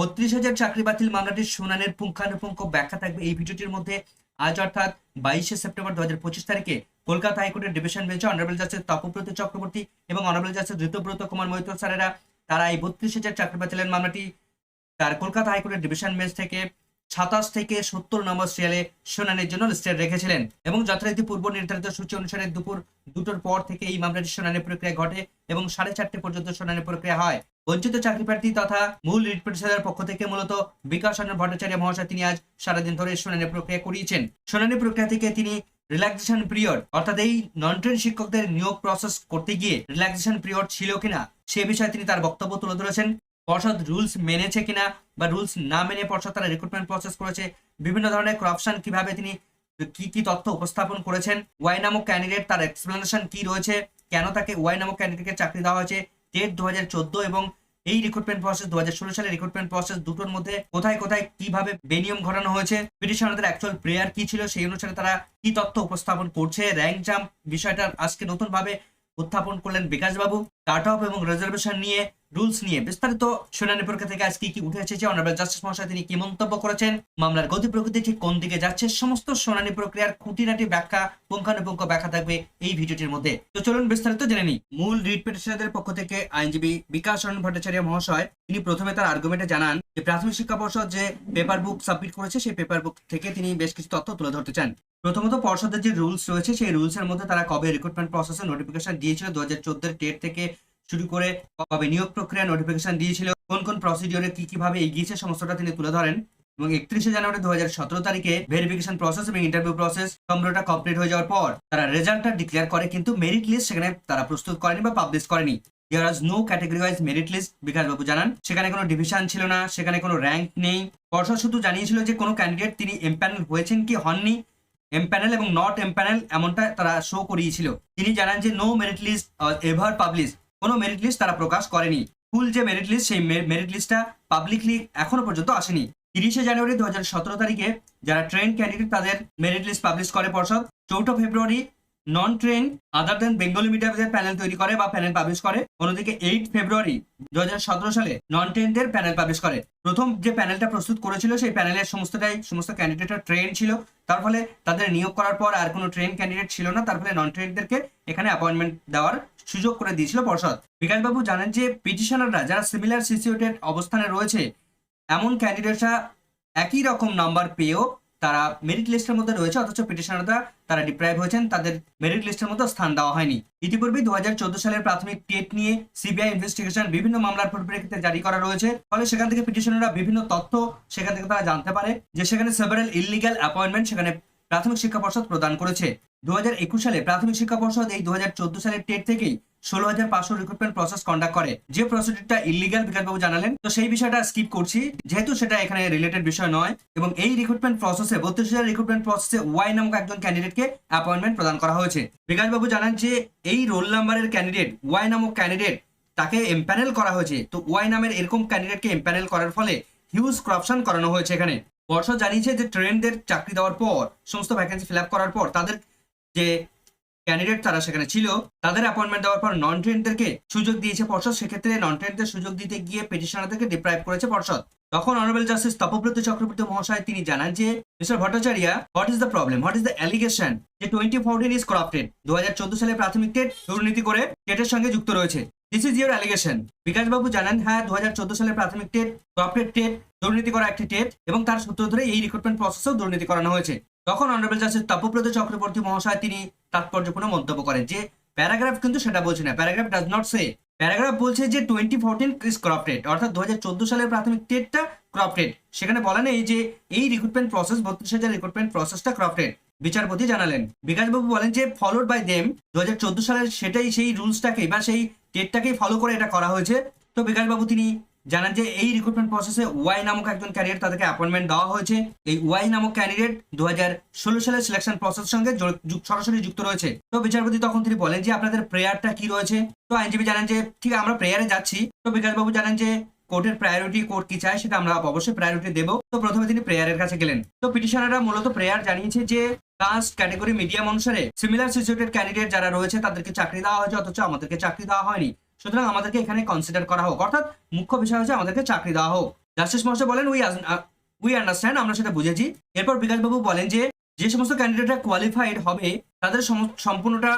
বত্রিশ হাজার চাকরি বাতিল মামলাটির শুনানির পুঙ্খানুপুঙ্খ ব্যাখ্যা থাকবে এই ভিডিওটির মধ্যে। আজ অর্থাৎ বাইশে সেপ্টেম্বর দু হাজার পঁচিশ তারিখে কলকাতা হাইকোর্টের ডিভিশন বেঞ্চে অনারেবল জাস্টিস তপব্রত চক্রবর্তী এবং অনারেবল জাস্টিস ঋতব্রত কুমার মৈত্র স্যারেরা, তারা এই বত্রিশ হাজার চাকরি বাতিলের মামলাটি তার কলকাতা হাইকোর্টের ডিভিশন বেঞ্চ থেকে সাতাশ থেকে সত্তর নম্বর সিরিয়ালে শুনানির জন্য লিস্টেড রেখেছিলেন এবং যথারীতি পূর্ব নির্ধারিত সূচি অনুসারে দুপুর দুটোর পর থেকে এই মামলাটির শুনানি প্রক্রিয়া ঘটে এবং সাড়ে চারটে পর্যন্ত শুনানি প্রক্রিয়া হয়। বঞ্চিত চাকরি প্রার্থী তথা মূল রিট পক্ষ থেকে মূলত বিকাশ চন্দ্র ভট্টাচার্য মহাশয় তিনি আজ সারাদিন ধরে শুনানি প্রক্রিয়া করিয়েছেন। শুনানি প্রক্রিয়া থেকে তিনি রিল্যাক্সেশন পিরিয়ড অর্থাৎ এই নন ট্রেন শিক্ষকদের নিয়োগ প্রসেস করতে গিয়ে রিল্যাক্সেশন পিরিয়ড ছিল কিনা, সে বিষয়ে তিনি তার বক্তব্য তুলে ধরেছেন। পর্ষদ রুলস মেনেছে কিনা বা রুলস না মেনে পর্ষদ তারা রিক্রুটমেন্ট প্রসেস করেছে, বিভিন্ন ধরনের করাপশন কীভাবে তিনি কি কি তথ্য উপস্থাপন করেছেন ওয়াই নামক ক্যান্ডিডেট তার এক্সপ্লেনেশন কি রয়েছে, কেন তাকে ওয়াই নামক ক্যান্ডিডেটকে চাকরি দেওয়া হয়েছে টেট দু হাজার চোদ্দ এবং এই রিক্রুটমেন্ট প্রসেস দু হাজার ষোলো সালের রিক্রুটমেন্ট প্রসেস দুটোর মধ্যে কোথায় কোথায় কীভাবে বেনিয়ম ঘটানো হয়েছে, পিটিশনারদের অ্যাকচুয়াল প্রেয়ার কি ছিল সেই অনুসারে তারা কি তথ্য উপস্থাপন করছে র্যাঙ্ক জাম্প বিষয়টা আজকে নতুন ভাবে উত্থাপন করলেন বিকাশবাবু। কাট অফ এবং রিজার্ভেশন নিয়ে রুলস নিয়ে বিস্তারিত শুনানি প্রক্রিয়া থেকে আজ কি কি উঠে এসেছে? অনারেবল জাস্টিস মহাশয় তিনি কি মন্তব্য করেছেন? মামলার গতি প্রকৃতি ঠিক কোন দিকে যাচ্ছে? সমস্ত শুনানি প্রক্রিয়ার খুঁটিনাটি ব্যাখ্যা, পুঙ্খানুপুঙ্খ ব্যাখ্যা থাকবে এই ভিডিওটির মধ্যে। তো চলুন বিস্তারিত জেনে নিই। মূল রিট পিটিশনারদের পক্ষ থেকে আইনজীবী বিকাশ চরণ ভট্টাচার্য মহাশয়, তিনি প্রথমে তার আর্গুমেন্টে জানান যে প্রাথমিক শিক্ষা পর্ষদ যে পেপার বুক সাবমিট করেছে, সেই পেপার বুক থেকে তিনি বেশ কিছু তথ্য তুলে ধরতে চান। প্রথমত, পর্ষদের যে রুলস রয়েছে, সেই রুলস এর মধ্যে তারা কবে রিক্রুটমেন্ট প্রসেসে নোটিফিকেশন দিয়েছিল? দু হাজার চোদ্দের টেট থেকে শুরু করে কবে নিয়োগ প্রক্রিয়া নোটিফিকেশন দিয়েছিল, কোন কোন প্রসিডিওরে কি কীভাবে এগিয়েছে সমস্তটা তিনি তুলে ধরেন। এবং একত্রিশে জানুয়ারি দু হাজার সতেরো তারিখে ভেরিফিকেশন প্রসেস এবং ইন্টারভিউ প্রসেস সম্পূর্ণটা কমপ্লিট হয়ে যাওয়ার পর তারা রেজাল্টটা ডিক্লেয়ার করে, কিন্তু মেরিট লিস্ট সেখানে তারা প্রস্তুত করেনি বা পাবলিশ করেনি। There is no category wise merit list Bikash babu জানান। সেখানে কোনো ডিভিশন ছিল না, সেখানে কোনো র্যাঙ্ক নেই। পর্ষদ শুধু জানিয়েছিল যে কোনো ক্যান্ডিডেট তিনি এমপ্যানেল হয়েছেন কি হননি। এমপ্যানেল এবং নট এমপ্যানেল এমনটা তারা শো করিয়েছিল। তিনি জানান যে no merit list ever publish কোনো মেরিট লিস্ট তারা প্রকাশ করেনি। ফুল যে মেরিট লিস্ট সেই মেরিট লিস্টটা পাবলিকলি এখনও পর্যন্ত আসেনি। তিরিশে জানুয়ারি দু তারিখে যারা ট্রেন ক্যান্ডিডেট তাদের মেরিট লিস্ট পাবলিশ করে পর্ষদ। চৌঠা ফেব্রুয়ারি non train other than Bengali মিডিয়ামদের panel তৈরি করে বা প্যানেল পাবলিশ করে। অন্যদিকে এইট ফেব্রুয়ারি দু হাজার সতেরো সালে নন ট্রেনদের প্যানেল পাবলিশ করে। প্রথম যে প্যানেলটা প্রস্তুত করেছিল, সেই প্যানেলের সমস্তটাই, সমস্ত ক্যান্ডিডেটরা ট্রেন ছিল। তার ফলে তাদের নিয়োগ করার পর আর কোনো ট্রেন ক্যান্ডিডেট ছিল না। তার ফলে নন ট্রেনদেরকে এখানে অ্যাপয়েন্টমেন্ট দেওয়ার সুযোগ করে দিয়েছিল পর্ষদ। বিকাশবাবু জানেন যে পিটিশনাররা যারা সিমিলার সিচুয়েটেড অবস্থানে রয়েছে, এমন ক্যান্ডিডেটরা একই রকম নাম্বার পেয়েও তারা মেরিট লিস্টের মধ্যে রয়েছে, অথচ পিটিশনাররা তারা ডিপ্রাইভ হয়েছেন, তাদের মেরিট লিস্টের মধ্যে স্থান দেওয়া হয়নি। ইতিপূর্বে দু হাজার চোদ্দ সালের প্রাথমিক টেট নিয়ে সিবিআই ইনভেস্টিগেশন বিভিন্ন মামলার পরিপ্রেক্ষিতে জারি করা রয়েছে, ফলে সেখান থেকে পিটিশনাররা বিভিন্ন তথ্য সেখান থেকে তারা জানতে পারে যে সেখানে সেভারেল ইলিগাল অ্যাপয়েন্টমেন্ট সেখানে প্রাথমিক শিক্ষা পর্ষদ প্রদান করেছে। দু সালে প্রাথমিক শিক্ষা পর্ষদ এই দু হাজার চোদ্দ সালের টেট থেকেই ষোলো হাজার পাঁচশো রিক্রুটমেন্ট প্রসেস কন্ডাক্ট করে। যে প্রসিডিউরটা ইলিগাল বিকাশবাবু জানালেন। তো সেই বিষয়টা স্কিপ করছি। যেহেতু সেটা এখানে রিলেটেড বিষয় নয়, এবং এই রিক্রুটমেন্ট প্রসেসে বত্রিশ হাজার রিক্রুটমেন্ট প্রসেসে ওয়াই নামক একজন ক্যান্ডিডেটকে অ্যাপয়েন্টমেন্ট প্রদান করা হয়েছে। বিকাশবাবু জানান যে, এই রোল নাম্বারের ক্যান্ডিডেট ওয়াই নামক ক্যান্ডিডেট তাকে এমপ্যানেল করা হয়েছে। তো ওয়াই নামের এরকম ক্যান্ডিডেটকে এমপ্যানেল করার ফলে হিউজ করাপশন করানো হয়েছে এখানে। পর্ষদ জানিয়েছে যে ট্রেনদের চাকরি দেওয়ার পর, সমস্ত ভ্যাকেন্সি ফিল আপ করার পর, তাদের যে ক্যান্ডিডেট তারা সেখানে ছিল, তাদের অ্যাপয়েন্টমেন্ট দেওয়ার পর নন ট্রেনদেরকে সুযোগ দিয়েছে পর্ষদ। সেক্ষেত্রে নন ট্রেনদের সুযোগ দিতে গিয়ে পিটিশনারদেরকে ডিপ্রাইভ করেছে পর্ষদ। তখন অনারেবল জাস্টিস তপব্রত চক্রবর্তী মহাশয় তিনি জানান যে mister Bhattacharya what is the problem what is the allegation যে টোয়েন্টি ফোরটিন ইজ করাপ্টেড দু হাজার চোদ্দ সালে প্রাথমিক টেট দুর্নীতি করে টেটের সঙ্গে যুক্ত রয়েছে। This is your allegation Bikash babu জানান হ্যাঁ দু হাজার চোদ্দ সালে প্রাথমিক টেট করাপ্টেড টেট, দুর্নীতি করা একটি টেট এবং তার সূত্র ধরে এই রিক্রুটমেন্ট প্রসেসেও দুর্নীতি করানো হয়েছে। তখন অনারেবল জাস্টিস তপব্রত চক্রবর্তী মহাশয় তিনি তাৎপর্যপূর্ণ মন্তব্য করেন যে প্যারাগ্রাফ কিন্তু সেটা বলছে না। Paragraph does not say paragraph বলছে যে টোয়েন্টি ফোরটিন ইজ করাপ্টেড অর্থাৎ দু হাজার চোদ্দ সালের প্রাথমিক টেটটা করাপ্টেড সেখানে বলা নেই যে এই রিক্রুটমেন্ট প্রসেস বত্রিশ হাজার রিক্রুটমেন্ট প্রসেসটা করাপ্টেড বিচারপতি জানালেন, বিকাশবাবু বলেন যে ফলোড বাই দেম দু হাজার চোদ্দ সালের সেটাই সেই রুলসটাকে বা সেই টেটটাকেই ফলো করে এটা করা হয়েছে। তো বিকাশবাবু তিনি জানান যে এই রিক্রুটমেন্ট প্রসেসে ওয়াই নামক একজন ক্যারিয়ার তাদেরকে অ্যাপয়েন্টমেন্ট দেওয়া হয়েছে। এই ওয়াই নামক ক্যান্ডিডেট দু হাজার ষোলো সালের সিলেকশন প্রসেস সঙ্গে সরাসরি যুক্ত রয়েছে। তো বিচারপতি তখন তিনি বলেন যে আপনাদের প্রেয়ারটা কি রয়েছে? তো আইনজীবী জানান যে, ঠিক, আমরা প্রেয়ারে যাচ্ছি। তো বিকাশবাবু জানান যে, কোর্টের প্রায়োরিটি কোর্ট কি চায় সেটা আমরা অবশ্যই প্রায়োরিটি দেবো। তো প্রথমে তিনি প্রেয়ারের কাছে গেলেন। তো পিটিশনাররা মূলত প্রেয়ার জানিয়েছে যে কাস্ট ক্যাটাগরি মিডিয়াম অনুসারে সিমিলার সিচুয়েটেড ক্যান্ডিডেট যারা রয়েছে তাদেরকে চাকরি দেওয়া হয়েছে, অথচ আমাদেরকে চাকরি দেওয়া হয়নি। সুতরাং আমাদেরকে এখানে কনসিডার করা হোক। অর্থাৎ মুখ্য বিষয় হচ্ছে আমাদেরকে চাকরি দেওয়া হোক। জাস্টিস মহাশয় বলেন উই উই আন্ডারস্ট্যান্ড আমরা সেটা বুঝেছি। এরপর বিকাশবাবু বলেন যে যে সমস্ত ক্যান্ডিডেটরা কোয়ালিফাইড হবে, তাদের সম্পূর্ণটা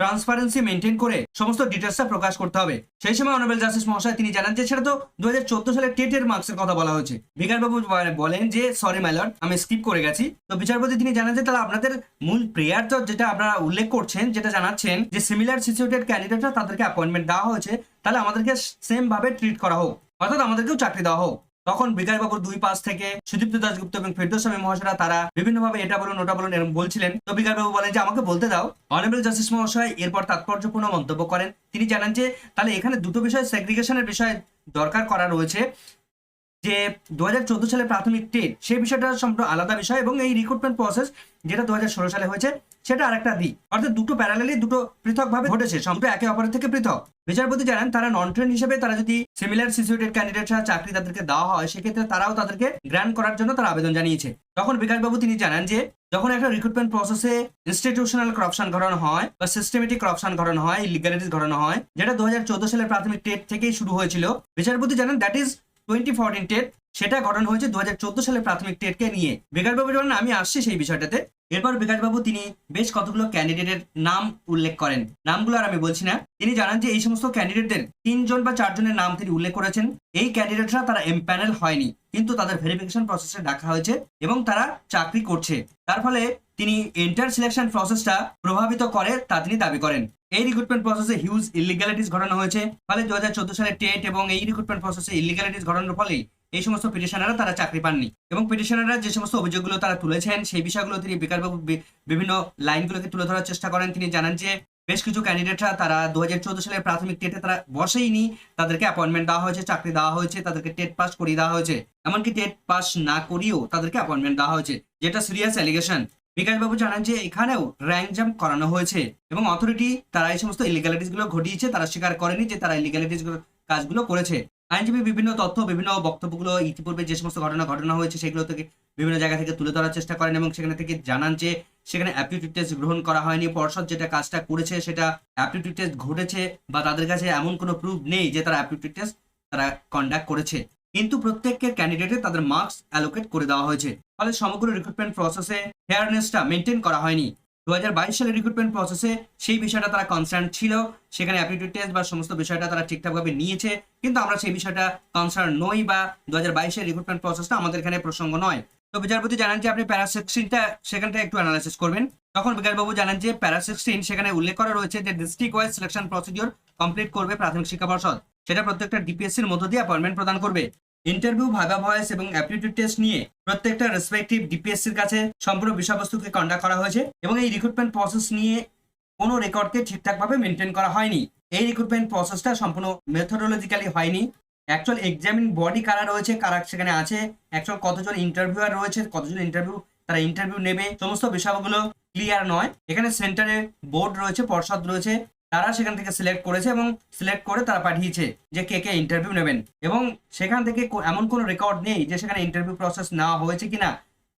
ট্রান্সপারেন্সি মেনটেন করে সমস্ত ডিটেলসটা প্রকাশ করতে হবে। সেই সময় অনারেবল জাস্টিস মহাশয় তিনি জানান যে সেটা তো দু হাজার চোদ্দ সালে টেটের মার্কসের কথা বলা হয়েছে। বিকাশবাবু বলেন যে সরি মাইলট আমি স্কিপ করে গেছি। তো বিচারপতি তিনি জানান যে, তাহলে আপনাদের মূল প্রেয়ার তো যেটা আপনারা উল্লেখ করছেন, যেটা জানাচ্ছেন যে সিমিলার সিচুয়েটেড ক্যান্ডিডেটরা তাদেরকে অ্যাপয়েন্টমেন্ট দেওয়া হয়েছে, তাহলে আমাদেরকে সেম ভাবে ট্রিট করা হোক। অর্থাৎ আমাদেরকেও চাকরি দেওয়া হোক। তখন বিকাশবাবুর দুই পাশ থেকে সুদীপ্ত দাসগুপ্ত এবং ফেরদৌস্বামী মহাশয়রা তারা বিভিন্ন ভাবে এটা বলুন, ওটা বলুন এরকম বলছিলেন। তো বিকাশবাবু বলেন যে, আমাকে বলতে দাও। অনারেবল জাস্টিস মহাশয় এরপর তাৎপর্যপূর্ণ মন্তব্য করেন। তিনি জানান যে, তাহলে এখানে দুটো বিষয় সেগ্রিগেশনের বিষয় দরকার করা রয়েছে। যে দু হাজার চোদ্দ সালে প্রাথমিক টেট সেই বিষয়টা সম্পূর্ণ আলাদা বিষয় এবং এই রিক্রুটমেন্ট প্রসেস যেটা দু হাজার ষোলো সালে হয়েছে, সেটা আরেকটা দিক। অর্থাৎ দুটো প্যারালালি দুটো পৃথকভাবে ঘটেছে সম্পূর্ণ একে অপরের থেকে পৃথক। বিচারপতি জানান, তারা নন ট্রেন হিসেবে তারা যদি সিমিলার সিচুয়েটেড ক্যান্ডিডেটরা চাকরি তাদেরকে দেওয়া হয়, সেক্ষেত্রে তারাও তাদেরকে গ্র্যান্ড করার জন্য তারা আবেদন জানিয়েছে। তখন বিকাশবাবু তিনি জানান যে, যখন একটা রিক্রুটমেন্ট প্রসেসে ইনস্টিটিউশনাল করাপশন ঘটানো হয় বা সিস্টেমেটিক করাপশন ঘটানো হয় ইলিগালিটিস ঘটানো হয়, যেটা দু হাজার চোদ্দ সালের প্রাথমিক টেট থেকেই শুরু হয়েছিল, বিচারপতি জানান that is twenty fourteen TET সেটা ঘটনা হয়েছে দু সালের প্রাথমিক টেটকে নিয়ে। বিকাশবাবু জানান আমি আসছি সেই বিষয়টাতে। এরপর বিকাশবাবু তিনি বেশ কতগুলো ক্যান্ডিডেটের নাম উল্লেখ করেন। নামগুলো আর আমি বলছি না। তিনি জানান যে, এই সমস্ত ক্যান্ডিডেটদের তিনজন বা চারজনের নাম তিনি উল্লেখ করেছেন। এই ক্যান্ডিডেটরা তারা এমপ্যানেল হয়নি, কিন্তু তাদের ভেরিফিকেশন প্রসেসে ডাকা হয়েছে এবং তারা চাকরি করছে। তার ফলে তিনি ইন্টার সিলেকশন প্রসেসটা প্রভাবিত করে তা তিনি দাবি করেন। এই রিক্রুটমেন্ট প্রসেসে হিউজ ইলিগালিটিস ঘটানো হয়েছে। ফলে দু হাজার চোদ্দ সালে টেট এবং এই রিক্রুটমেন্ট প্রসেসে ইলিগালিটিস ঘটানোর ফলেই এই সমস্ত পিটিশনাররা তারা চাকরি পাননি। এবং পিটিশনাররা যে সমস্ত অভিযোগগুলো তারা তুলেছেন, সেই বিষয়গুলো তিনি বিকাশবাবু বি- বিভিন্ন লাইনগুলোকে তুলে ধরার চেষ্টা করেন। তিনি জানান যে, বেশ কিছু ক্যান্ডিডেটরা তারা দু সালের প্রাথমিক টেটে তারা বসেইনি। তাদেরকে অ্যাপয়েন্টমেন্ট দেওয়া হয়েছে, চাকরি দেওয়া হয়েছে, তাদেরকে টেট পাস করিয়ে দেওয়া হয়েছে। এমনকি টেট পাস না করিয়েও তাদেরকে অ্যাপয়েন্টমেন্ট দেওয়া হয়েছে, যেটা সিরিয়াস অ্যালিগেশন বিকাশবাবু জানান যে এখানেও র্যাঙ্ক জাম্প করানো হয়েছে এবং অথরিটি তারা এই সমস্ত ইলিগালিটিসগুলো ঘটিয়েছে, তারা স্বীকার করেনি যে তারা ইলিগালিটিস কাজগুলো করেছে। আইনজীবী বিভিন্ন তথ্য, বিভিন্ন বক্তব্যগুলো ইতিপূর্বে যে সমস্ত ঘটনা ঘটনা হয়েছে সেগুলো থেকে বিভিন্ন জায়গা থেকে তুলে ধরার চেষ্টা করেন এবং সেখানে থেকে জানান যে সেখানে অ্যাপটিটিউড টেস্ট গ্রহণ করা হয়নি। পর্ষদ যেটা কাজটা করেছে সেটা অ্যাপটিটিউড টেস্ট ঘটেছে বা তাদের কাছে এমন কোনো প্রুফ নেই যে তারা অ্যাপটিটিউড টেস্ট তারা কন্ডাক্ট করেছে। কিন্তু প্রত্যেককে ক্যান্ডিডেটে তাদের মার্কস অ্যালোকেট করে দেওয়া হয়েছে। ফলে সমগ্র রিক্রুটমেন্ট প্রসেসে ফেয়ারনেসটা মেনটেন করা হয়নি। দু হাজার বাইশ সালের রিক্রুটমেন্ট প্রসেসে সেই বিষয়টা তারা কনসার্ন ছিল। সেখানে অ্যাপটিটিউড টেস্ট বা সমস্ত বিষয়টা তারা ঠিকঠাকভাবে নিয়েছে। কিন্তু আমরা সেই বিষয়টা কনসার্ন নই বা দু হাজার বাইশের রিক্রুটমেন্ট প্রসেসটা আমাদের এখানে প্রসঙ্গ নয়। তো বিচারপতি জানান যে, আপনি প্যারা সিক্সটিনটা সেখানটা একটু অ্যানালাইসিস করবেন। তখন বিকাশবাবু জানান যে প্যারা সিক্সটিন সেখানে উল্লেখ করা রয়েছে যে district wise selection procedure complete করবে প্রাথমিক শিক্ষা পর্ষদ। সেটা প্রত্যেকটা ডিপিএসসির মধ্য দিয়ে অ্যাপয়েন্টমেন্ট প্রদান করবে। ইন্টারভিউ ভাইবা ভয়েস এবং অ্যাপটিটিউড টেস্ট নিয়ে প্রত্যেকটা রেসপেক্টিভ ডিপিএসসির কাছে সম্পূর্ণ বিষয়বস্তুকে কন্ডাক্ট করা হয়েছে এবং এই রিক্রুটমেন্ট প্রসেস নিয়ে কোনো রেকর্ডকে ঠিকঠাকভাবে মেনটেন করা হয়নি। এই রিক্রুটমেন্ট প্রসেসটা সম্পূর্ণ মেথোডোলজিক্যালি হয়নি। অ্যাকচুয়াল এক্সামিন বডি কারা রয়েছে, কারা সেখানে আছে অ্যাকচুয়াল কতজন ইন্টারভিউয়ার রয়েছে, কতজন ইন্টারভিউ তারা ইন্টারভিউ নেবে, সমস্ত বিষয়গুলো ক্লিয়ার নয়। এখানে সেন্টারে বোর্ড রয়েছে, পর্ষদ রয়েছে। তারা সেখান থেকে সিলেক্ট করেছে এবং সিলেক্ট করে তারা পাঠিয়েছে যে কে কে ইন্টারভিউ নেবেন। এবং সেখান থেকে এমন কোনো রেকর্ড নেই যে সেখানে ইন্টারভিউ প্রসেস নেওয়া হয়েছে কিনা,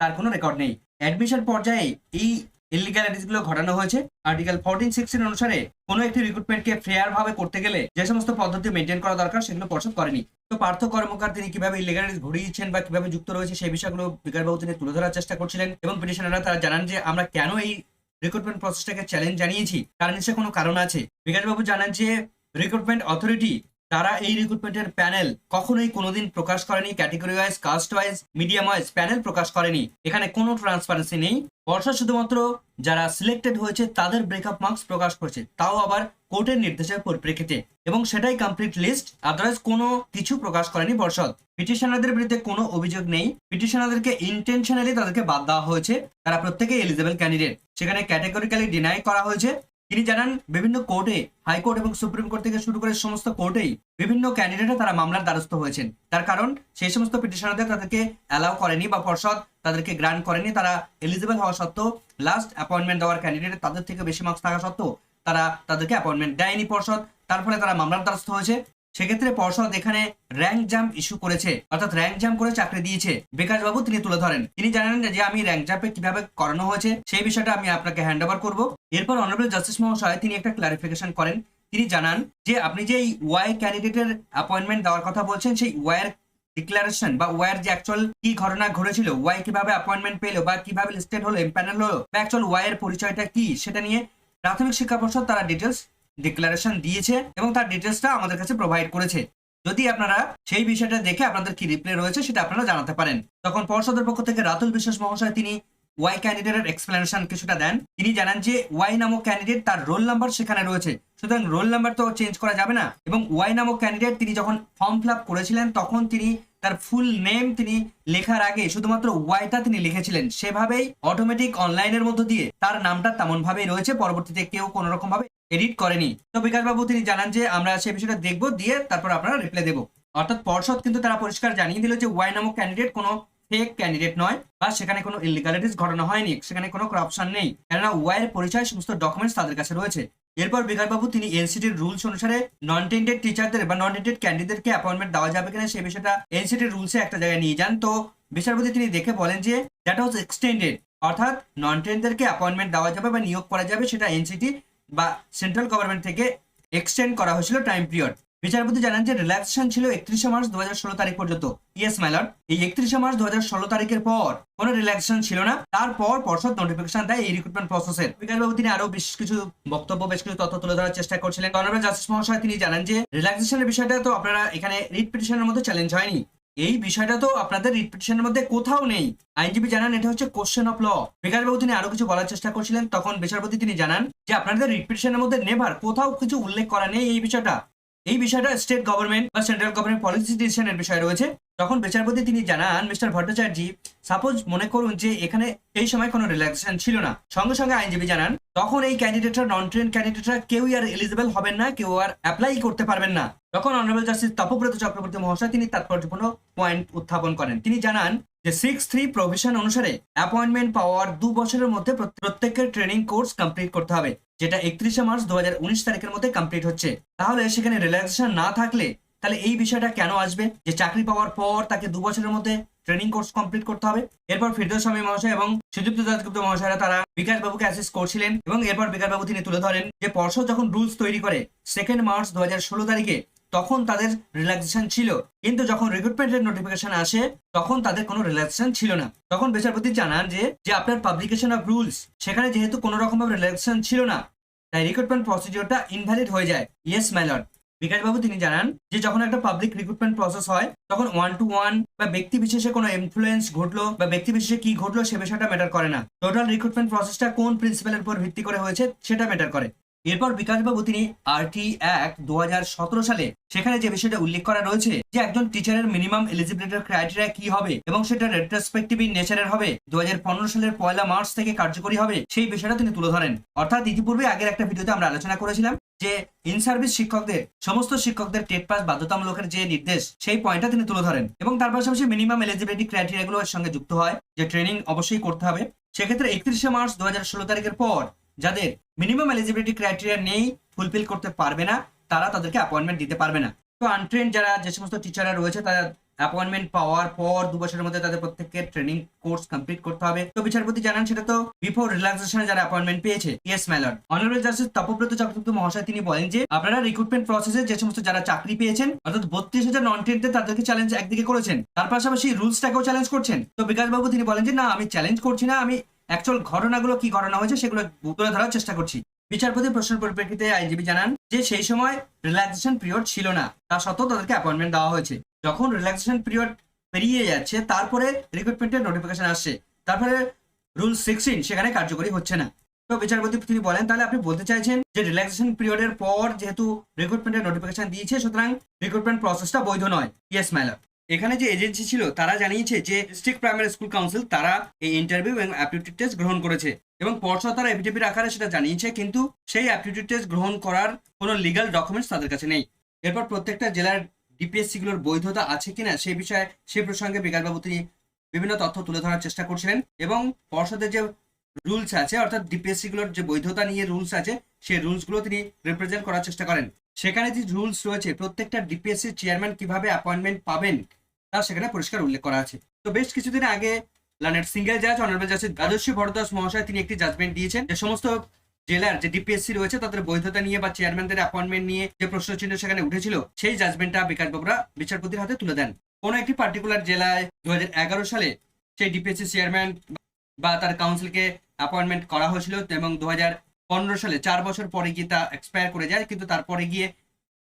তার কোনো রেকর্ড নেই। অ্যাডমিশন পর্যায়ে এই ইলিগ্যালিটিসগুলো ঘটানো হয়েছে। আর্টিকেল ফোরটিন সিক্সটিন অনুসারে কোনো একটি রিক্রুটমেন্টকে ফেয়ার ভাবে করতে গেলে যে সমস্ত পদ্ধতি মেনটেন করা দরকার সেগুলো পর্ষদ করেনি। তো পার্থ কর্মকার তিনি কীভাবে ইলিগ্যালিটিস ঘটিয়েছেন বা কীভাবে যুক্ত রয়েছে সেই বিষয়গুলো বিকাশবাবু তিনি তুলে ধরার চেষ্টা করছিলেন এবং পিটিশনাররা তারা জানান যে আমরা কেন এই রিক্রুটমেন্ট প্রসেসটাকে চ্যালেঞ্জ জানিয়েছি। তার নিচে কোনো কারণ আছে? বিকাশবাবু জানান যে রিক্রুটমেন্ট অথরিটি তারা এই রিক্রুটমেন্টের প্যানেল কখনোই কোনোদিন প্রকাশ করেনি category wise caste wise medium wise panel প্রকাশ করেনি। এখানে কোনো ট্রান্সপারেন্সি নেই। বর্ষা শুধুমাত্র যারা সিলেক্টেড হয়েছে, তাদের ব্রেকআপ মার্কস প্রকাশ করছে। তাও আবার কোর্টের নির্দেশের পরিপ্রেক্ষিতে। এবং সেটাই কমপ্লিট লিস্ট আদারওয়াইজ কোনো কিছু প্রকাশ করেনি পর্ষদ পিটিশনারদের বিরুদ্ধে কোনো অভিযোগ নেই। পিটিশনারদেরকে ইন্টেনশনালি তাদেরকে বাদ দেওয়া হয়েছে। তারা প্রত্যেকেই এলিজেবল ক্যান্ডিডেট সেখানে ক্যাটেগরিক্যালি ডিনাই করা হয়েছে। তিনি জানান, বিভিন্ন কোর্টে, হাইকোর্ট এবং সুপ্রিম কোর্ট থেকে শুরু করে সমস্ত কোর্টেই বিভিন্ন ক্যান্ডিডেটে তারা মামলার দ্বারস্থ হয়েছেন। তার কারণ, সেই সমস্ত পিটিশনারদের তাদেরকে অ্যালাউ করেনি বা পর্ষদ তাদেরকে গ্রান্ট করেনি। তারা এলিজিবল হওয়া সত্ত্বেও লাস্ট অ্যাপয়েন্টমেন্ট দেওয়ার ক্যান্ডিডেট তাদের থেকে বেশি মার্কস থাকা সত্ত্বেও তারা তাদেরকে অ্যাপয়েন্টমেন্ট দেয়নি পর্ষদ। তার ফলে তারা মামলার দ্বারস্থ হয়েছে। সেক্ষেত্রে পর্ষদ এখানে র্যাঙ্ক জাম্প ইস্যু করেছে, অর্থাৎ র্যাঙ্ক জাম্প করে চাকরি দিয়েছে বিকাশ বাবু তিনি তুলে ধরেন। তিনি জানান যে আমি র্যাঙ্ক জাম্পে কীভাবে করানো হয়েছে, সেই বিষয়টা আমি আপনাকে হ্যান্ড ওভার করব। এরপর অনারেবল জাস্টিস মহাশয়, তিনি একটা ক্লারিফিকেশন করেন। তিনি জানান যে আপনি যে ওয়াই ক্যান্ডিডেটের অ্যাপয়েন্টমেন্ট দেওয়ার কথা বলছেন, সেই ওয়াইয়ের ডিক্লারেশন বা ওয়ার যে অ্যাকচুয়াল কি ঘটনা ঘটেছিল ওয়াই কীভাবে অ্যাপয়েন্টমেন্ট পেল বা কীভাবে লিস্টেড হলো এম্প্যানেল হলো, বা অ্যাকচুয়াল ওয়াই এর পরিচয়টা কি, সেটা নিয়ে প্রাথমিক শিক্ষা পর্ষদ তারা ডিটেলস ডিক্লারেশন দিয়েছে এবং তার ডিটেলসটা আমাদের কাছে প্রোভাইড করেছে। যদি আপনারা সেই বিষয়টা দেখে আপনাদের কি রিপ্লাই রয়েছে সেটা আপনারা জানাতে পারেন। তখন পর্ষদের পক্ষ থেকে রাতুল বিশ্বাস মহাশয় তিনি ওয়াই ক্যান্ডিডেটের এক্সপ্লেনেশন কিছুটা দেন। তিনি জানান যে ওয়াই নামক ক্যান্ডিডেট তার রোল নাম্বার সেখানে রয়েছে। সুতরাং রোল নাম্বার তো চেঞ্জ করা যাবে না এবং ওয়াই নামক ক্যান্ডিডেট তিনি যখন ফর্ম ফিল করেছিলেন তখন তিনি তার ফুল নেম তিনি লেখার আগে শুধুমাত্র ওয়াইটা তিনি লিখেছিলেন। সেভাবেই অটোমেটিক অনলাইনের মধ্য দিয়ে তার নামটা তেমন ভাবেই রয়েছে। পরবর্তীতে কেউ কোনো রকম ভাবে এডিট করেনি। তো বিকাশবাবু তিনি জানান যে, আমরা সেই বিষয়টা দেখব, দিয়ে তারপর আপনারা রিপ্লাই দেবো। অর্থাৎ পর্ষদ কিন্তু তারা পরিষ্কার জানিয়ে দিল যে ওয়াই নামক ক্যান্ডিডেট কোনো ফেক ক্যান্ডিডেট নয় বা সেখানে কোনো ইলিগালিটিস ঘটনা হয়নি, সেখানে কোনো করাপশন নেই। কেননা ওয়াইয়ের পরিচয় সমস্ত ডকুমেন্টস তাদের কাছে রয়েছে। এরপর বিকাশবাবু তিনি এনসিটির রুলস অনুসারে নন টেন্ডেড টিচারদের বা নন টেন্ডেড ক্যান্ডিডেটকে অ্যাপয়েন্টমেন্ট দেওয়া যাবে কিনা সেই বিষয়টা এনসিটির রুলসে একটা জায়গায় নিয়ে যান। তো বিচারপতি তিনি দেখে বলেন যে দ্যাট ওয়াজ এক্সটেন্ডেড অর্থাৎ নন টেন্ডেডকে অ্যাপয়েন্টমেন্ট দেওয়া যাবে বা নিয়োগ করা যাবে, সেটা এনসিটি বা সেন্ট্রাল গভর্নমেন্ট থেকে এক্সটেন্ড করা হয়েছিল টাইম পিরিয়ড বিচারপতি জানান যে রিল্যাক্সেশন ছিল একত্রিশে মার্চ দু তারিখ পর্যন্ত। ইয়েস মাইলট এই একত্রিশে মার্চ দু তারিখের পর কোনো রিল্যাক্সেশন ছিল না। তারপর পর্ষদ নোটিফিকেশন দেয় এই রিক্রুটমেন্ট প্রসেসের বিকাশবাবু তিনি আরও বেশ কিছু বক্তব্য, বেশ কিছু তথ্য তুলে ধরার চেষ্টা করছিলেন। অনারেবল জাস্টিস মহাশয় তিনি জানান যে রিল্যাক্সেশনের বিষয়টা তো আপনারা এখানে রিট পিটিশনের মধ্যে চ্যালেঞ্জ হয়নি। এই বিষয়টা তো আপনাদের রিপিটেশনের মধ্যে কোথাও নেই। আইনজীবী জানান, এটা হচ্ছে কোশ্চেন অফ ল বিকাশবাবু তিনি আরও কিছু বলার চেষ্টা করছিলেন, তখন বিচারপতি তিনি জানান যে, আপনাদের রিপিটেশনের মধ্যে নেভার কোথাও কিছু উল্লেখ করা নেই এই বিষয়টা। এই বিষয়টা স্টেট গভর্নমেন্ট বা সেন্ট্রাল গভর্নমেন্ট পলিসি ডিসিশনের বিষয় রয়েছে। তখন বিচারপতি তিনি জানান, মিস্টার ভট্টাচার্য সাপোজ মনে করুন যে এখানে এই সময় কোনো রিল্যাক্সেশন ছিল না। সঙ্গে সঙ্গে আইনজীবী জানান, তখন এই ক্যান্ডিডেটরা নন ট্রেন ক্যান্ডিডেটরা কেউই আর এলিজিবল হবেন না, কেউ আর অ্যাপ্লাই করতে পারবেন না। তখন অনারেবল জাস্টিস তপব্রত চক্রবর্তী মহাশয় তিনি তাৎপর্যপূর্ণ পয়েন্ট উত্থাপন করেন। তিনি জানান যে সিক্স থ্রি প্রভিশন অনুসারে অ্যাপয়েন্টমেন্ট পাওয়ার দু বছরের মধ্যে প্রত- প্রত্যেকের ট্রেনিং কোর্স কমপ্লিট করতে হবে। যেটা একত্রিশে মার্চ দু হাজার উনিশ তারিখের মধ্যে কমপ্লিট হচ্ছে। তাহলে সেখানে রিল্যাক্সেশন না থাকলে তাহলে এই বিষয়টা কেন আসবে? যে চাকরি পাওয়ার পর তাকে দু বছরের মধ্যে ট্রেনিং কোর্স কমপ্লিট করতে হবে। এরপর ফিরদৌস স্বামী মহাশয় এবং সুদীপ্ত দাসগুপ্ত মহাশয়রা তারা বিকাশ বাবুকে অ্যাসিস্ট করছিলেন এবং এরপর বিকাশ বাবু তিনি তুলে ধরেন যে পর্ষদ যখন রুলস তৈরি করে সেকেন্ড মার্চ দু তারিখে, তখন তাদের রিল্যাক্সেশন ছিল। কিন্তু যখন রিক্রুটমেন্টের নোটিফিকেশন আসে, তখন তাদের কোনো রিল্যাক্সেশন ছিল না। তখন বিচারপতি জানান যে যে আপনার পাবলিকেশন অফ রুলস সেখানে যেহেতু কোনো রকম ভাবে রিল্যাক্সেশন ছিল না, তাই রিক্রুটমেন্ট প্রসিডিওরটা ইনভ্যালিড হয়ে যায়। ইয়েস মাইলট বিকাশবাবু তিনি জানান যে যখন একটা পাবলিক রিক্রুটমেন্ট প্রসেস হয়, তখন ওয়ান টু ওয়ান বা ব্যক্তি বিশেষে কোনো ইনফ্লুয়েন্স ঘটলো বা ব্যক্তি বিশেষে কি ঘটলো সে বিষয়টা ম্যাটার করে না। টোটাল রিক্রুটমেন্ট প্রসেসটা কোন প্রিন্সিপালের উপর ভিত্তি করে হয়েছে সেটা ম্যাটার করে। এরপর বিকাশবাবু তিনি আরটি অ্যাক্ট দু সালে সেখানে যে বিষয়টা উল্লেখ করা রয়েছে যে একজন টিচারের মিনিমাম এলিজিবিলিটির ক্রাইটেরিয়া কি হবে এবং সেটা রেট্রোস্পেক্টিভ নেচারের হবে দু হাজার পনেরো সালের পয়লা মার্চ থেকে কার্যকরী হবে, সেই বিষয়টা তিনি তুলে ধরেন। অর্থাৎ ইতিপূর্বে আগের একটা ভিডিওতে আমরা আলোচনা করেছিলাম যে ইন সার্ভিস শিক্ষকদের, সমস্ত শিক্ষকদের টেট পাস বাধ্যতামূলকের যে নির্দেশ, সেই পয়েন্টটা তিনি তুলে ধরেন এবং তার পাশাপাশি মিনিমাম এলিজিবিলিটি ক্রাইটেরিয়া গুলো এর সঙ্গে যুক্ত হয়, যে ট্রেনিং অবশ্যই করতে হবে। সেক্ষেত্রে একত্রিশে মার্চ দু হাজার ষোলো তারিখের পর যাদের মিনিমাম এলিজিবিলিটি ক্রাইটেরিয়া নেই ফুলফিল করতে পারবে না, তারা তাদেরকে অ্যাপয়েন্টমেন্ট দিতে পারবে না। তো আনট্রেন যারা যে সমস্ত টিচাররা রয়েছে, তারা অ্যাপয়েন্টমেন্ট পাওয়ার পর দু বছরের মধ্যে তাদের প্রত্যেককে ট্রেনিং কোর্স কমপ্লিট করতে হবে। তো বিচারপতি জানান সেটা তো বিফোর রিল্যাক্সেশনে যারা অ্যাপয়েন্টমেন্ট পেয়েছে। Yes milord honourable justice Tapabrata Chakraborty মহাশয় তিনি বলেন যে, আপনারা রিক্রুটমেন্ট প্রসেসে যে সমস্ত যারা চাকরি পেয়েছেন, অর্থাৎ বত্রিশ হাজার নন টেন্টদের তাদেরকে চ্যালেঞ্জ একদিকে করেছেন। তার পাশাপাশি রুলসটাকেও চ্যালেঞ্জ করছেন। তো বিকাশবাবু তিনি বলেন যে, না, আমি চ্যালেঞ্জ করছি না। আমি অ্যাকচুয়াল ঘটনাগুলো কি ঘটনা হয়েছে সেগুলো তুলে ধরার চেষ্টা করছি। বিচারপতি প্রশ্নের পরিপ্রেক্ষিতে আইনজীবী জানান যে, সেই সময় রিল্যাক্সেশন পিরিয়ড ছিল না। তা সত্ত্বেও তাদেরকে অ্যাপয়েন্টমেন্ট দেওয়া হয়েছে। যখন রিল্যাক্সেশন পিরিয়ড পেরিয়ে যাচ্ছে, তারপরে রিক্রুটমেন্টের নোটিফিকেশন আসছে। তারপরে রুল সিক্সটিন সেখানে কার্যকরী হচ্ছে না। তো বিচারপতি তিনি বলেন, তাহলে আপনি বলতে চাইছেন যে রিল্যাক্সেশন পিরিয়ডের পর যেহেতু রিক্রুটমেন্টের নোটিফিকেশন দিয়েছে, সুতরাং রিক্রুটমেন্ট প্রসেসটা বৈধ নয়। ইয়েস ম্যালার এখানে যে এজেন্সি ছিল, তারা জানিয়েছে যে ডিস্ট্রিক্ট প্রাইমারি স্কুল কাউন্সিল তারা এই ইন্টারভিউ এবং অ্যাপটিটিউড টেস্ট গ্রহণ করেছে। এবং পর্ষদ তারা এফিডেভিট আকারে সেটা জানিয়েছে, কিন্তু সেই অ্যাপটিটিউড টেস্ট গ্রহণ করার কোনো লিগাল ডকুমেন্টস তাদের কাছে নেই। এরপর প্রত্যেকটা জেলার ডিপিএসসি গুলোর বৈধতা আছে কিনা সেই বিষয়ে সেই প্রসঙ্গে বিকাশবাবু তিনি বিভিন্ন তথ্য তুলে ধরার চেষ্টা করছিলেন এবং পর্ষদের যে রুলস আছে, অর্থাৎ ডিপিএসসি গুলোর যে বৈধতা নিয়ে রুলস আছে, সেই রুলসগুলো তিনি রিপ্রেজেন্ট করার চেষ্টা করেন। সেখানে যে রুলস রয়েছে, প্রত্যেকটা ডিপিএসসি চেয়ারম্যান কীভাবে অ্যাপয়েন্টমেন্ট পাবেন, তা সেখানে পরিষ্কার উল্লেখ করা আছে। তো বেশ কিছুদিন আগে লানের সিঙ্গেল জাজ অনারেবল জাস্টিস রাজস্বী ভরদাস মহাশয় তিনি একটি জাজমেন্ট দিয়েছেন। যে সমস্ত জেলার যে ডিপিএসসি রয়েছে, তাদের বৈধতা নিয়ে বা চেয়ারম্যানদের অ্যাপয়েন্টমেন্ট নিয়ে যে প্রশ্ন চিহ্ন সেখানে উঠেছিল, সেই জাজমেন্টটা বিকাশ বাবুরা বিচারপতির হাতে তুলে দেন। কোনো একটি পার্টিকুলার জেলায় দুহাজার এগারো সালে সেই ডিপিএসসি চেয়ারম্যান বা তার কাউন্সিলকে অ্যাপয়েন্টমেন্ট করা হয়েছিল এবং দু সালে চার বছর পরে গিয়ে তা এক্সপায়ার করে যায়, কিন্তু তারপরে গিয়ে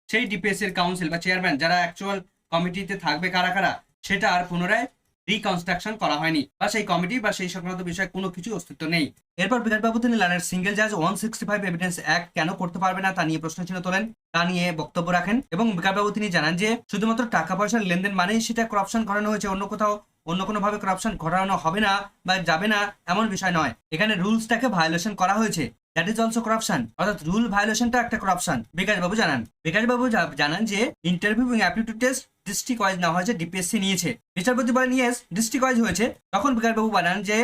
সেই ডিপিএসসির কাউন্সিল বা চেয়ারম্যান যারা অ্যাকচুয়াল কমিটিতে থাকবে কারা কারা, সেটা আর পুনরায় রিকনস্ট্রাকশন করা হয়নি। বা সেই কমিটি বা সেই সংক্রান্ত বিষয়ে কোনো কিছু অস্তিত্ব নেই। এরপর বিকাশবাবু তিনি লানের সিঙ্গেল জাজ one sixty five evidence act কেন করতে পারবে না তা নিয়ে প্রশ্ন চিহ্ন তোলেন, তা নিয়ে বক্তব্য রাখেন। এবং বিকাশবাবু তিনি জানান যে, শুধুমাত্র টাকা পয়সার লেনদেন মানেই সেটা করাপশন করানো হয়েছে। অন্য কোথাও অন্য কোনোভাবে করাপশন ঘটানো হবে না বা যাবে না এমন বিষয় নয়। এখানে রুলসটাকে ভায়োলেশন করা হয়েছে। দ্যাট ইজ অলসো করাপশন অর্থাৎ রুল ভায়োলেশনটা একটা করাপশন বিকাশ বাবু জানান। বিকাশ বাবু জানান যে ইন্টারভিউ এবং অ্যাপটিটিউড টেস্ট ডিস্ট্রিক্ট ওয়াইজ না হয়েছে ডিপিএসসি নিয়েছে। বিচারপতি বলেন ইয়েস ডিস্ট্রিক্ট ওয়াইজ হয়েছে। তখন বিকাশ বাবু জানান যে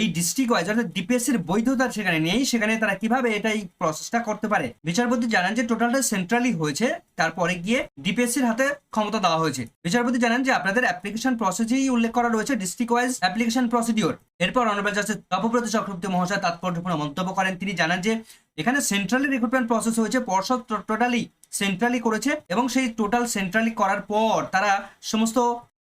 এই ডিস্ট্রিক্ট ওয়াইজ অর্থাৎ ডিপিএসসির বৈধতা সেখানে নেই, সেখানে তারা কীভাবে এটা এই প্রসেসটা করতে পারে? বিচারপতি জানান যে টোটালটা সেন্ট্রালি হয়েছে, তারপরে গিয়ে ডিপিএসসির হাতে ক্ষমতা দেওয়া হয়েছে। বিচারপতি জানান যে আপনাদের অ্যাপ্লিকেশন প্রসেসেই উল্লেখ করা রয়েছে ডিস্ট্রিক্ট ওয়াইজ অ্যাপ্লিকেশন প্রসিডিওর এরপর অনারেবল জাস্টিস তপব্রত চক্রবর্তী মহাশয় তাৎপর্যপূর্ণ মন্তব্য করেন। তিনি জানান যে এখানে সেন্ট্রালি রিক্রুটমেন্ট প্রসেস হয়েছে, পর্ষদ টোটালি সেন্ট্রালি করেছে এবং সেই টোটাল সেন্ট্রালি করার পর তারা সমস্ত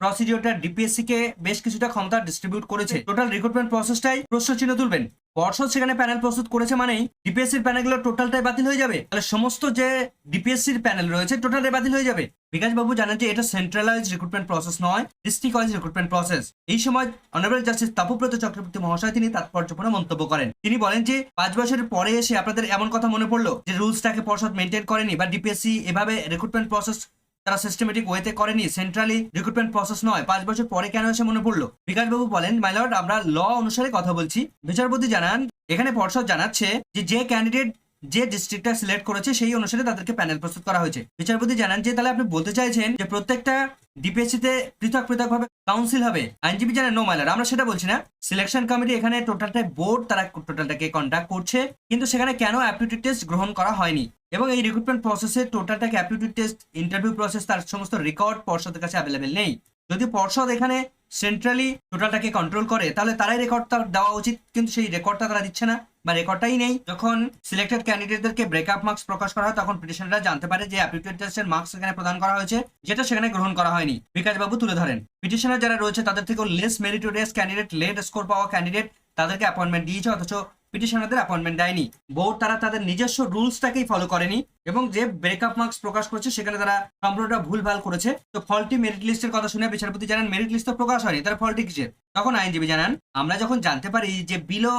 প্রসিডিওরটা ডিপিএসসি কে বেশ কিছুটা ক্ষমতা ডিস্ট্রিবিউট করেছে। টোটাল রিক্রুটমেন্ট প্রসেসটাই প্রশ্ন চিহ্ন তুলবেন। পর্ষদ সেখানে প্যানেল প্রস্তুত করেছে মানেই ডিপিএসসির প্যানেলগুলো টোটালটাই বাতিল হয়ে যাবে। তাহলে সমস্ত যে ডিপিএসসির প্যানেল রয়েছে টোটালটাই বাতিল হয়ে যাবে। বিকাশ বাবু জানান যে এটা সেন্ট্রালাইজ রিক্রুটমেন্ট প্রসেস নয় ডিস্ট্রিক্ট ওয়াইজ রিক্রুটমেন্ট প্রসেস এই সময় অনারেবল জাস্টিস তাপব্রত চক্রবর্তী মহাশয় তিনি তাৎপর্যপূর্ণ মন্তব্য করেন। তিনি বলেন যে, পাঁচ বছরের পরে এসে আপনাদের এমন কথা মনে পড়ল যে রুলসটাকে পর্ষদ মেনটেন করেনি বা ডিপিএসসি এভাবে রিক্রুটমেন্ট প্রসেস তারা সিস্টেমেটিক ওয়েতে করেনি। সেন্ট্রালি রিক্রুটমেন্ট প্রসেস নয়। পাঁচ বছর পরে কেন এসে মনে পড়ল? বিকাশবাবু বলেন মাইলর্ড আমরা ল অনুসারে কথা বলছি। বিচারপতি জানান, এখানে পর্ষদ জানাচ্ছে যে যে ক্যান্ডিডেট যে ডিস্ট্রিক্টটা সিলেক্ট করেছে, সেই অনুসারে তাদেরকে প্যানেল প্রস্তুত করা হয়েছে। বিচারপতি জানান যে, তাহলে আপনি বলতে চাইছেন যে, প্রত্যেকটা ডিপিএসসি তে পৃথক পৃথক ভাবে কাউন্সিল হবে? আইনজীবী জানেন নো মাইলার আমরা সেটা বলছি না। সিলেকশন কমিটি এখানে টোটালটা বোর্ড তারা টোটালটাকে কন্ডাক্ট করছে, কিন্তু সেখানে কেন অ্যাপটিটিউড টেস্ট গ্রহণ করা হয়নি? এবং এই রিক্রুটমেন্ট প্রসেসে টোটালটাকে অ্যাপটিটিউড টেস্ট ইন্টারভিউ প্রসেস তার সমস্ত রেকর্ড পর্ষদের কাছে অ্যাভেলেবেল নেই। যদি পর্ষদ এখানে সেন্ট্রালি টোটালটাকে কন্ট্রোল করে, তাহলে তারাই রেকর্ডটা দেওয়া উচিত, কিন্তু সেই রেকর্ডটা তারা দিচ্ছে না বা রেকর্ডটাই নেই। যখন সিলেক্টেড ক্যান্ডিডেটদেরকে ব্রেকআপ মার্কস প্রকাশ করা হয়, তখন পিটিশনাররা জানতে পারে যে অ্যাপটিটিউড টেস্টের মার্কস এখানে প্রদান করা হয়েছে, যেটা সেখানে গ্রহণ করা হয়নি। বিকাশ বাবু তুলে ধরেন। পিটিশনার যারা রয়েছে, তাদের থেকেও less meritorious candidate late score পাওয়া ক্যান্ডিডেট তাদেরকে অ্যাপয়েন্টমেন্ট দিয়েছে, অথচ পিটিশনারদের অ্যাপয়েন্টমেন্ট দেয়নি। বোর্ড তারা তাদের নিজস্ব রুলসটাকেই ফলো করেনি এবং যে ব্রেকআপ মার্কস প্রকাশ করছে সেখানে তারা সম্পূর্ণটা ভুলভাল করেছে। তো ফলটি মেরিট লিস্টের কথা শুনে বিচারপতি জানান মেরিট লিস্ট তো প্রকাশ হয়নি, তার ফলটি কিসের? তখন আইনজীবী জানান, আমরা যখন জানতে পারি যে বিলো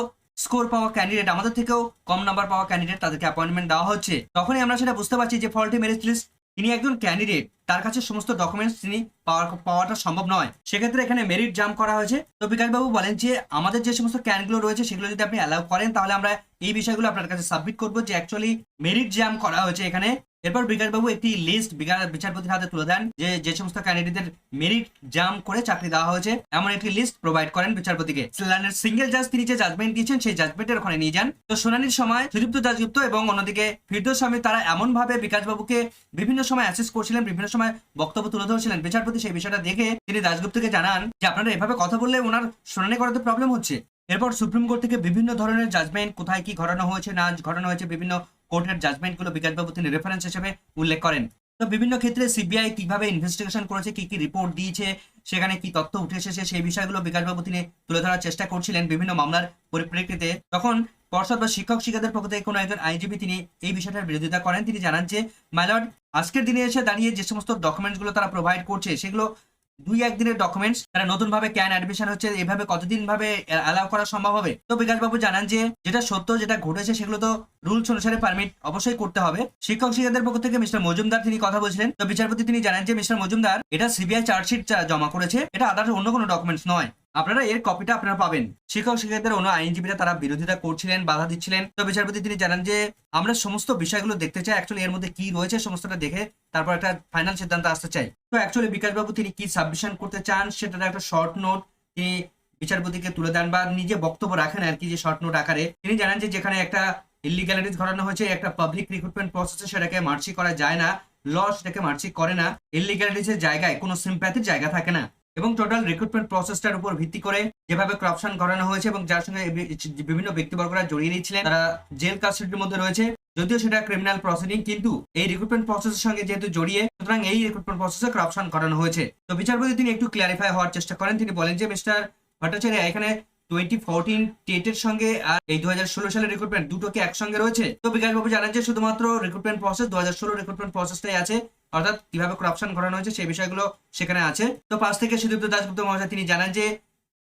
স্কোর পাওয়া ক্যান্ডিডেট আমাদের থেকেও কম নাম্বার পাওয়া ক্যান্ডিডেট তাদেরকে অ্যাপয়েন্টমেন্ট দেওয়া হচ্ছে, তখনই আমরা সেটা বুঝতে পারছি যে ফলটি মেরিট লিস্ট তিনি একজন ক্যান্ডিডেট তার কাছে সমস্ত ডকুমেন্টস তিনি পাওয়াটা সম্ভব নয়। সেক্ষেত্রে এখানে মেরিট জাম করা হয়েছে। তো বিকাশবাবু বলেন যে, আমাদের যে সমস্ত ক্যানগুলো রয়েছে, সেগুলো যদি আপনি অ্যালাউ করেন, তাহলে আমরা এই বিষয়গুলো আপনার কাছে সাবমিট করব যে অ্যাকচুয়ালি মেরিট জ্যাম করা হয়েছে এখানে। এরপর বিকাশবাবু একটি লিস্ট বিচারপতির হাতে তুলে দেন যে যে সমস্ত ক্যান্ডিডেটদের মেরিট জাম করে চাকরি দেওয়া হয়েছে। এমন একটি লিস্ট প্রোভাইড করেন বিচারপতিকে। সিলানের সিঙ্গেল জাজ তিনি যে জাজমেন্ট দিয়েছেন, সেই জাজমেন্টের ওখানে নিয়ে যান। তো শুনানির সময় সুযুক্ত দাসগুপ্ত এবং অন্যদিকে ফিরদোস স্বামী, তারা এমন ভাবে বিকাশবাবুকে বিভিন্ন সময় অ্যাসেস করছিলেন, বিভিন্ন সময় বক্তব্য তুলে ধরছিলেন। বিচারপতি সেই বিষয়টা দেখে তিনি দাসগুপ্তকে জানান যে, আপনারা এভাবে কথা বললে ওনার শুনানি করাতে প্রবলেম হচ্ছে। এরপর সুপ্রিম কোর্ট থেকে বিভিন্ন ধরনের জাজমেন্ট কোথায় কি ঘটানো হয়েছে, না ঘটানো হয়েছে, বিভিন্ন কোর্টের জাজমেন্টগুলো বিকাশবাবু তিনি রেফারেন্স হিসেবে উল্লেখ করেন। তো বিভিন্ন ক্ষেত্রে সিবিআই কীভাবে ইনভেস্টিগেশন করেছে, কি কি রিপোর্ট দিয়েছে, সেখানে কি তথ্য উঠে এসেছে, সেই বিষয়গুলো বিকাশবাবু তিনি তুলে ধরার চেষ্টা করছিলেন বিভিন্ন মামলার পরিপ্রেক্ষিতে। তখন পর্ষদ বা শিক্ষক শিক্ষকদের পক্ষ থেকে কোনো একজন আইনজীবী তিনি এই বিষয়টার বিরোধিতা করেন। তিনি জানান যে মাইলর্ড আজকের দিনে এসে দাঁড়িয়ে যে সমস্ত ডকুমেন্টসগুলো তারা প্রোভাইড করছে, সেগুলো দুই একদিনের ডকুমেন্টস তারা নতুন ভাবে ক্যান অ্যাডমিশন হচ্ছে, এভাবে কতদিন ভাবে অ্যালাউ করা সম্ভব হবে? তো বিকাশ বাবু জানান যে, যেটা সত্য, যেটা ঘটেছে, সেগুলো তো রুলস অনুসারে পারমিট অবশ্যই করতে হবে। শিক্ষক শিক্ষকদের পক্ষ থেকে মিস্টার মজুমদার তিনি কথা বলছিলেন। তো বিচারপতি তিনি জানান যে, মিস্টার মজুমদার, এটা সিবিআই চার্জশিট জমা করেছে, এটা আদার্স অন্য কোনো ডকুমেন্টস নয়। আপনারা এর কপিটা আপনারা পাবেন। শিক্ষক শিক্ষকদের অন্য আইনজীবীরা তারা বিরোধিতা করছিলেন, বাধা দিচ্ছিলেন। তো বিচারপতি তিনি জানান যে, আমরা সমস্ত বিষয়গুলো দেখতে চাই অ্যাকচুয়ালি এর মধ্যে কি রয়েছে সমস্তটা দেখে তারপর একটা ফাইনাল সিদ্ধান্ত আসতে চাই। তো অ্যাকচুয়ালি বিকাশবাবু তিনি কি সাবমিশন করতে চান, সেটার একটা শর্ট নোট তিনি বিচারপতিকে তুলে দেন বা নিজে বক্তব্য রাখেন আর কি যে শর্ট নোট আকারে। তিনি জানান যে, যেখানে একটা ইলিগ্যালিটিস ঘটানো হয়েছে, একটা পাবলিক রিক্রুটমেন্ট প্রসেসে সেটাকে মার্চি করা যায় না ল সেটাকে মার্চি করে না। ইলিগ্যালিটিস এর জায়গায় কোনো সিম্প্যাথির জায়গা থাকে না। এবং টোটাল রিক্রুটমেন্ট প্রসেসটার উপর ভিত্তি করে যেভাবে করাপশন করানো হয়েছে এবং যার সঙ্গে বিভিন্ন ব্যক্তিবর্গরা জড়িয়ে নিয়েছিলেন তারা জেল কাস্টডির মধ্যে রয়েছে। যদিও সেটা ক্রিমিনাল প্রসিডিং কিন্তু এই রিক্রুটমেন্ট প্রসেসের সঙ্গে যেহেতু জড়িয়ে, সুতরাং এই রিক্রুটমেন্ট প্রসেসে করাপশন করানো হয়েছে। তো বিচারপতি তিনি একটু ক্লারিফাই হওয়ার চেষ্টা করেন। তিনি বলেন যে মিস্টার ভট্টাচার্য, এখানে টোয়েন্টি সঙ্গে এই ষোলো সালের রিক্রুটমেন্ট দুটো কি একসঙ্গে রয়েছে। তো জানান শুধুমাত্র রিক্রুটমেন্ট প্রসেস দু হাজার ষোলো রিক্রুটমেন্ট আছে। অর্থাৎ কীভাবে করানো হয়েছে সেই বিষয়গুলো সেখানে আছে। তো পাশ থেকে তিনি জানান যে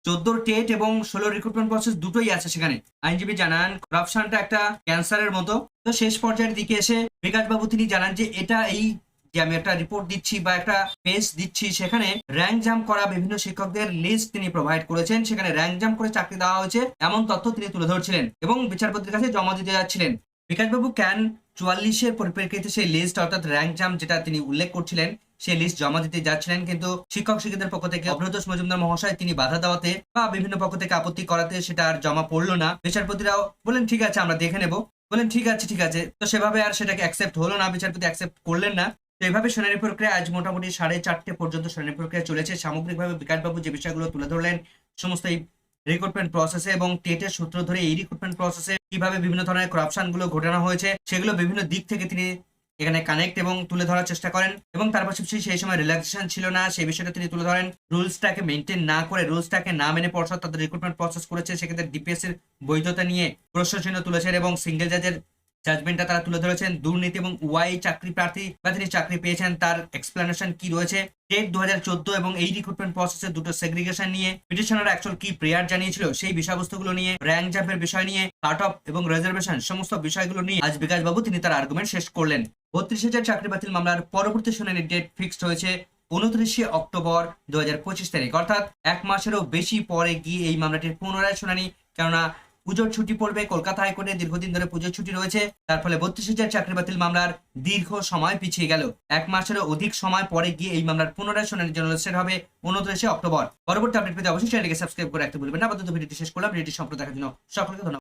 চোদ্দোর টেট এবং ষোলো রিক্রুটমেন্ট প্রসেস দুটোই আছে সেখানে। আইনজীবী জানান করাপশনটা একটা ক্যান্সারের মতো। তো শেষ পর্যায়ের দিকে এসে বিকাশবাবু তিনি জানান যে এটা এই যে আমি একটা রিপোর্ট দিচ্ছি বা একটা পেজ দিচ্ছি, সেখানে র্যাঙ্ক জাম্প করা বিভিন্ন শিক্ষকদের লিস্ট তিনি প্রোভাইড করেছেন। সেখানে র্যাঙ্ক জাম্প করে চাকরি দেওয়া হয়েছে, এমন তথ্য তিনি তুলে ধরছিলেন এবং বিচারপতির কাছে জমা দিতে যাচ্ছিলেন। বিকাশবাবু ক্যান চুয়াল্লিশের পরিপ্রেক্ষিতে সেই লিস্ট অর্থাৎ র্যাঙ্ক জাম্প যেটা তিনি উল্লেখ করছিলেন, সেই লিস্ট জমা দিতে যাচ্ছিলেন। কিন্তু শিক্ষক শিক্ষকদের পক্ষ থেকে অভ্রতোষ মজুমদার মহাশয় তিনি বাধা দেওয়াতে বা বিভিন্ন পক্ষ থেকে আপত্তি করাতে সেটা আর জমা পড়ল না। বিচারপতিরাও বলেন ঠিক আছে, আমরা দেখে নেব। বলেন ঠিক আছে ঠিক আছে। তো সেভাবে আর সেটাকে অ্যাকসেপ্ট হলো না। বিচারপতি অ্যাকসেপ্ট করলেন না। তো এইভাবে শুনানি প্রক্রিয়া আজ মোটামুটি সাড়ে চারটে পর্যন্ত শুনানি প্রক্রিয়া চলেছে। সামগ্রিকভাবে বিকাশবাবু যে বিষয়গুলো তুলে ধরলেন, সমস্ত এই রিক্রুটমেন্ট প্রসেসে এবং টেটের সূত্র ধরে এই রিক্রুটমেন্ট প্রসেসে কীভাবে বিভিন্ন ধরনের করাপশনগুলো ঘটানো হয়েছে, সেগুলো বিভিন্ন দিক থেকে তিনি এখানে কানেক্ট এবং তুলে ধরার চেষ্টা করেন এবং তার পাশাপাশি সেই সময় রিল্যাক্সেশন ছিল না, সেই বিষয়টা তিনি তুলে ধরেন। রুলসটাকে মেনটেন না করে রুলসটাকে না মেনে পর্ষদ তাদের রিক্রুটমেন্ট প্রসেস করেছে, সেক্ষেত্রে ডিপিএস এর বৈধতা নিয়ে প্রশ্ন চিহ্ন তুলেছেন এবং সিঙ্গেল জাজের জাজমেন্টটা তারা তুলে ধরেছেন। দুর্নীতি এবং ওয়াই চাকরি প্রার্থী বা তিনি চাকরি পেয়েছেন, তার এক্সপ্লেনেশন কি রয়েছে? টেট দু হাজার চোদ্দ এবং এই রিক্রুটমেন্ট প্রসেসের দুটো সেগ্রিগেশন নিয়ে পিটিশনার অ্যাকচুয়াল কি প্রেয়ার জানিয়েছিল, সেই বিষয়বস্তুগুলো নিয়ে র্যাঙ্ক জাম্পের বিষয় নিয়ে কাট অফ এবং রিজার্ভেশন সমস্ত বিষয়গুলো নিয়ে আজ বিকাশ বাবু তিনি তার আর্গুমেন্ট শেষ করলেন। বত্রিশ হাজার চাকরি বাতিল মামলার পরবর্তী শুনানির ডেট ফিক্সড হয়েছে উনত্রিশে অক্টোবর দু হাজার পঁচিশ তারিখ। অর্থাৎ এক মাসেরও বেশি পরে গিয়ে এই মামলাটির পুনরায় শুনানি, কেননা পুজোর ছুটি পড়বে। কলকাতা হাইকোর্টে দীর্ঘদিন ধরে পুজোর ছুটি রয়েছে। তার ফলে বত্রিশ হাজার চাকরি বাতিল মামলার দীর্ঘ সময় পিছিয়ে গেল। এক মাসেরও অধিক সময় পরে গিয়ে এই মামলার পুনরায় শুনানির জন্য সেট হবে উনত্রিশে অক্টোবর। পরবর্তী আপডেট পেতে অবশ্যই চ্যানেলকে সাবস্ক্রাইব করে রাখতে ভুলবেন না। আপাতত ভিডিওটি শেষ করলাম। ভিডিওটি সম্পূর্ণ দেখার জন্য সকলকে ধন্যবাদ।